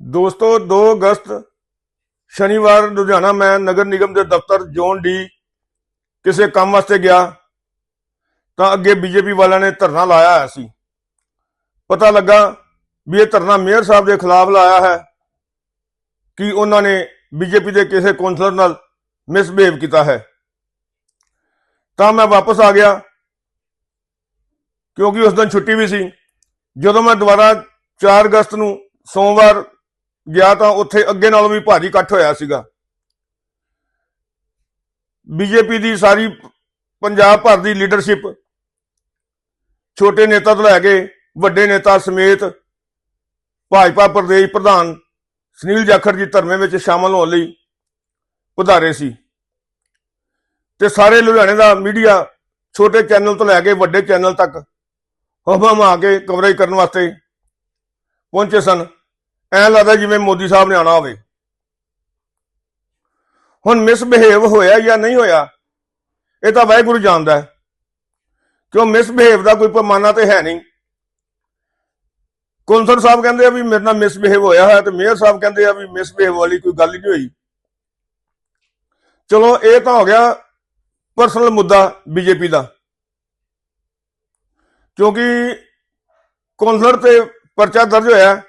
ਦੋਸਤੋ 2 ਅਗਸਤ, ਸ਼ਨੀਵਾਰ ਲੁਧਿਆਣਾ ਮੈਂ ਨਗਰ ਨਿਗਮ ਦੇ ਦਫ਼ਤਰ ਜ਼ੋਨ ਡੀ ਕਿਸੇ ਕੰਮ ਵਾਸਤੇ ਗਿਆ ਤਾਂ ਅੱਗੇ ਬੀਜੇਪੀ ਵਾਲਿਆਂ ਨੇ ਧਰਨਾ ਲਾਇਆ ਹੋਇਆ ਸੀ। ਪਤਾ ਲੱਗਾ ਵੀ ਇਹ ਧਰਨਾ ਮੇਅਰ ਸਾਹਿਬ ਦੇ ਖਿਲਾਫ ਲਾਇਆ ਹੈ ਕਿ ਉਹਨਾਂ ਨੇ ਬੀਜੇਪੀ ਦੇ ਕਿਸੇ ਕੌਂਸਲਰ ਨਾਲ ਮਿਸਬਿਹੇਵ ਕੀਤਾ ਹੈ। ਤਾਂ ਮੈਂ ਵਾਪਸ ਆ ਗਿਆ ਕਿਉਂਕਿ ਉਸ ਦਿਨ ਛੁੱਟੀ ਵੀ ਸੀ। ਜਦੋਂ ਮੈਂ ਦੁਬਾਰਾ 4 ਅਗਸਤ ਨੂੰ ਸੋਮਵਾਰ ਗਿਆ ਤਾਂ ਉੱਥੇ ਅੱਗੇ ਨਾਲੋਂ ਵੀ ਭਾਰੀ ਇਕੱਠ ਹੋਇਆ ਸੀਗਾ। ਬੀਜੇਪੀ ਦੀ ਸਾਰੀ ਪੰਜਾਬ ਭਰ ਦੀ ਲੀਡਰਸ਼ਿਪ ਛੋਟੇ ਨੇਤਾ ਤੋਂ ਲੈ ਕੇ ਵੱਡੇ ਨੇਤਾ ਸਮੇਤ ਭਾਜਪਾ ਪ੍ਰਦੇਸ਼ ਪ੍ਰਧਾਨ ਸੁਨੀਲ ਜਾਖੜ ਜੀ ਧਰਮੇ ਵਿੱਚ ਸ਼ਾਮਲ ਹੋਣ ਲਈ ਪਧਾਰੇ ਸੀ। ਤੇ ਸਾਰੇ ਲੁਧਿਆਣੇ ਦਾ ਮੀਡੀਆ ਛੋਟੇ ਚੈਨਲ ਤੋਂ ਲੈ ਕੇ ਵੱਡੇ ਚੈਨਲ ਤੱਕ ਹਮਮ ਆ ਕੇ ਕਵਰੇਜ ਕਰਨ ਵਾਸਤੇ ਪਹੁੰਚੇ ਸਨ। ਐਂ ਲੱਗਦਾ ਜਿਵੇਂ ਮੋਦੀ ਸਾਹਿਬ ਨੇ ਆਣਾ ਹੋਵੇ। ਹੁਣ ਮਿਸਬਿਹੇਵ ਹੋਇਆ ਜਾਂ ਨਹੀਂ ਹੋਇਆ, ਇਹ ਤਾਂ ਵਾਹਿਗੁਰੂ ਜਾਣਦਾ ਹੈ। ਕਿਉਂ ਮਿਸਬਿਹੇਵ ਦਾ ਕੋਈ ਪੈਮਾਨਾ ਤੇ ਹੈ ਨਹੀਂ? ਕੌਂਸਲ ਸਾਹਿਬ ਕਹਿੰਦੇ ਆ ਵੀ ਮੇਰੇ ਨਾਲ ਮਿਸਬਿਹੇਵ ਹੋਇਆ ਹੈ ਤੇ ਮੇਅਰ ਸਾਹਿਬ ਕਹਿੰਦੇ ਆ ਵੀ ਮਿਸਬਿਹੇਵ ਵਾਲੀ ਕੋਈ ਗੱਲ ਨਹੀਂ ਹੋਈ। ਚਲੋ, ਇਹ ਤਾਂ ਹੋ ਗਿਆ ਪਰਸਨਲ ਮੁੱਦਾ ਬੀਜੇਪੀ ਦਾ। ਕਿਉਂਕਿ ਕੌਂਸਲਰ ਤੇ ਪਰਚਾ ਦਰਜ ਹੋਇਆ।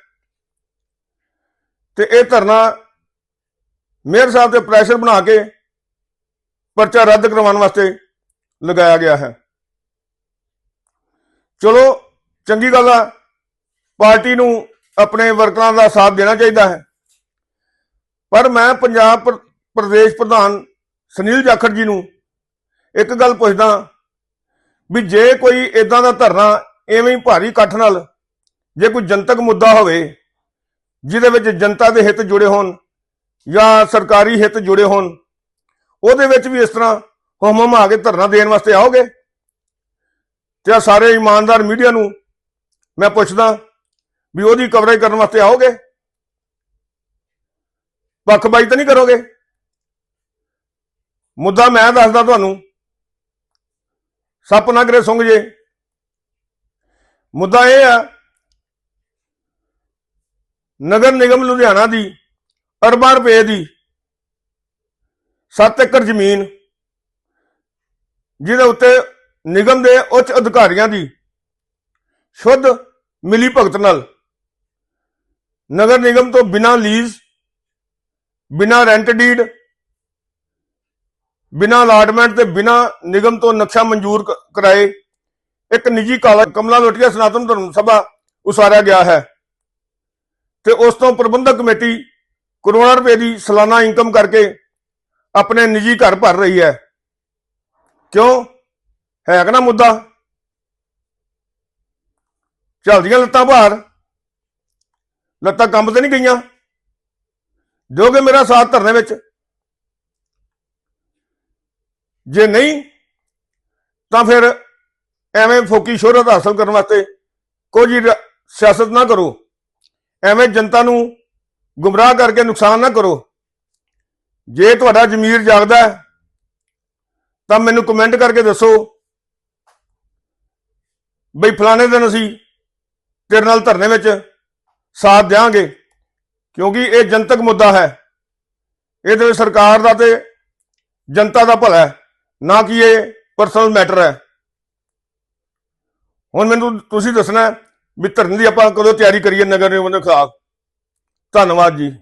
ਤੇ ਇਹ ਧਰਨਾ ਮੇਅਰ ਸਾਹਿਬ ਤੇ ਪ੍ਰੈਸ਼ਰ ਬਣਾ ਕੇ ਪਰਚਾ ਰੱਦ ਕਰਵਾਉਣ ਵਾਸਤੇ ਲਗਾਇਆ ਗਿਆ ਹੈ। ਚਲੋ, ਚੰਗੀ ਗੱਲ ਆ। ਪਾਰਟੀ ਨੂੰ ਆਪਣੇ ਵਰਕਰਾਂ ਦਾ ਸਾਥ ਦੇਣਾ ਚਾਹੀਦਾ ਹੈ। ਪਰ ਮੈਂ ਪੰਜਾਬ ਪ੍ਰਦੇਸ਼ ਪ੍ਰਧਾਨ ਸੁਨੀਲ ਜਾਖੜ ਜੀ ਨੂੰ ਇੱਕ ਗੱਲ ਪੁੱਛਦਾ ਵੀ ਜੇ ਕੋਈ ਇਦਾਂ ਦਾ ਧਰਨਾ ਐਵੇਂ ਹੀ ਭਾਰੀ ਇਕੱਠ ਨਾਲ, ਜੇ ਕੋਈ ਜਨਤਕ ਮੁੱਦਾ ਹੋਵੇ ਜਿਹਦੇ ਵਿੱਚ ਜਨਤਾ ਦੇ ਹਿੱਤ ਜੁੜੇ ਹੋਣ ਜਾਂ ਸਰਕਾਰੀ ਹਿੱਤ ਜੁੜੇ ਹੋਣ, ਉਹਦੇ ਵਿੱਚ ਵੀ ਇਸ ਤਰ੍ਹਾਂ ਹਮ ਹਮ ਆ ਕੇ ਧਰਨਾ ਦੇਣ ਵਾਸਤੇ ਆਓਗੇ? ਤੇ ਆ ਸਾਰੇ ਇਮਾਨਦਾਰ ਮੀਡੀਆ ਨੂੰ ਮੈਂ ਪੁੱਛਦਾ ਵੀ ਉਹਦੀ ਕਵਰੇਜ ਕਰਨ ਵਾਸਤੇ ਆਓਗੇ? ਪੱਖਬਾਈ ਤਾਂ ਨਹੀਂ ਕਰੋਗੇ? ਮੁੱਦਾ ਮੈਂ ਦੱਸਦਾ ਤੁਹਾਨੂੰ, ਸੱਪ ਨਾ ਕਰੇ ਸੁੰਘ ਜੇ। ਮੁੱਦਾ ਇਹ ਆ ਨਗਰ ਨਿਗਮ ਲੁਧਿਆਣਾ ਦੀ, ਅਰਬਾਂ ਰੁਪਏ ਦੀ 7 ਏਕੜ ਜ਼ਮੀਨ, ਜਿਹਦੇ ਉੱਤੇ ਨਿਗਮ ਦੇ ਉੱਚ ਅਧਿਕਾਰੀਆਂ ਦੀ ਸ਼ੁੱਧ ਮਿਲੀ ਭਗਤ ਨਾਲ। ਨਗਰ ਨਿਗਮ ਤੋਂ ਬਿਨਾਂ ਲੀਜ਼, ਬਿਨਾ ਰੈਂਟ ਡੀਡ ਬਿਨਾ ਅਲਾਟਮੈਂਟ ਤੇ ਬਿਨਾਂ ਨਿਗਮ ਤੋਂ ਨਕਸ਼ਾ ਮਨਜ਼ੂਰ ਕਰਾਏ, ਇੱਕ ਨਿੱਜੀ ਕਾਲਾ ਕਮਲਾ ਲੋਟੀਆ ਸਨਾਤਨ ਧਰਮ ਸਭਾ ਉਸਾਰਿਆ ਗਿਆ ਹੈ। ਤੇ ਉਸ ਤੋਂ ਪ੍ਰਬੰਧਕ ਕਮੇਟੀ ਕਰੋੜਾਂ ਰੁਪਏ ਦੀ ਸਾਲਾਨਾ ਇਨਕਮ ਕਰਕੇ ਆਪਣੇ ਨਿੱਜੀ ਘਰ ਭਰ ਰਹੀ ਹੈ। ਕਿਉਂ? ਹੈ ਕਿ ਨਾ ਮੁੱਦਾ? ਚੱਲਦੀਆਂ ਲੱਤਾਂ ਭਾਰ ਲੱਤਾਂ ਕੰਮ ਤੇ ਨਹੀਂ ਗਈਆਂ। ਦਿਓਗੇ ਮੇਰਾ ਸਾਥ ਧਰਨੇ ਵਿੱਚ। ਜੇ ਨਹੀਂ, ਤਾਂ ਫਿਰ ਐਵੇਂ ਫੋਕੀ ਸ਼ੋਹਰਤ ਹਾਸਲ ਕਰਨ ਵਾਸਤੇ ਕੋਈ ਸਿਆਸਤ ਨਾ ਕਰੋ। ਐਵੇਂ ਜਨਤਾ ਨੂੰ ਗੁੰਮਰਾਹ ਕਰਕੇ ਨੁਕਸਾਨ ਨਾ ਕਰੋ। ਜੇ ਤੁਹਾਡਾ ਜ਼ਮੀਰ ਜਾਗਦਾ ਹੈ, ਤਾਂ ਮੈਨੂੰ ਕਮੈਂਟ ਕਰਕੇ ਦੱਸੋ ਬਈ ਫਲਾਣੇ ਦਿਨ ਅਸੀਂ ਤੇਰੇ ਨਾਲ ਧਰਨੇ ਵਿੱਚ ਸਾਥ ਦਿਆਂਗੇ ਕਿਉਂਕਿ ਇਹ ਜਨਤਕ ਮੁੱਦਾ ਹੈ। ਇਹਦੇ ਵਿੱਚ ਸਰਕਾਰ ਦਾ ਤੇ ਜਨਤਾ ਦਾ ਭਲਾ ਹੈ ਨਾ ਕਿ ਇਹ ਪਰਸਨਲ ਮੈਟਰ ਹੈ। ਹੁਣ ਮੈਨੂੰ ਤੁਸੀਂ ਦੱਸਣਾ ਵੀ ਧਰਨ ਦੀ ਆਪਾਂ ਕਦੋਂ ਤਿਆਰੀ ਕਰੀਏ ਨਗਰ ਨਿਗਮ ਦੇ ਖਿਲਾਫ? ਧੰਨਵਾਦ ਜੀ।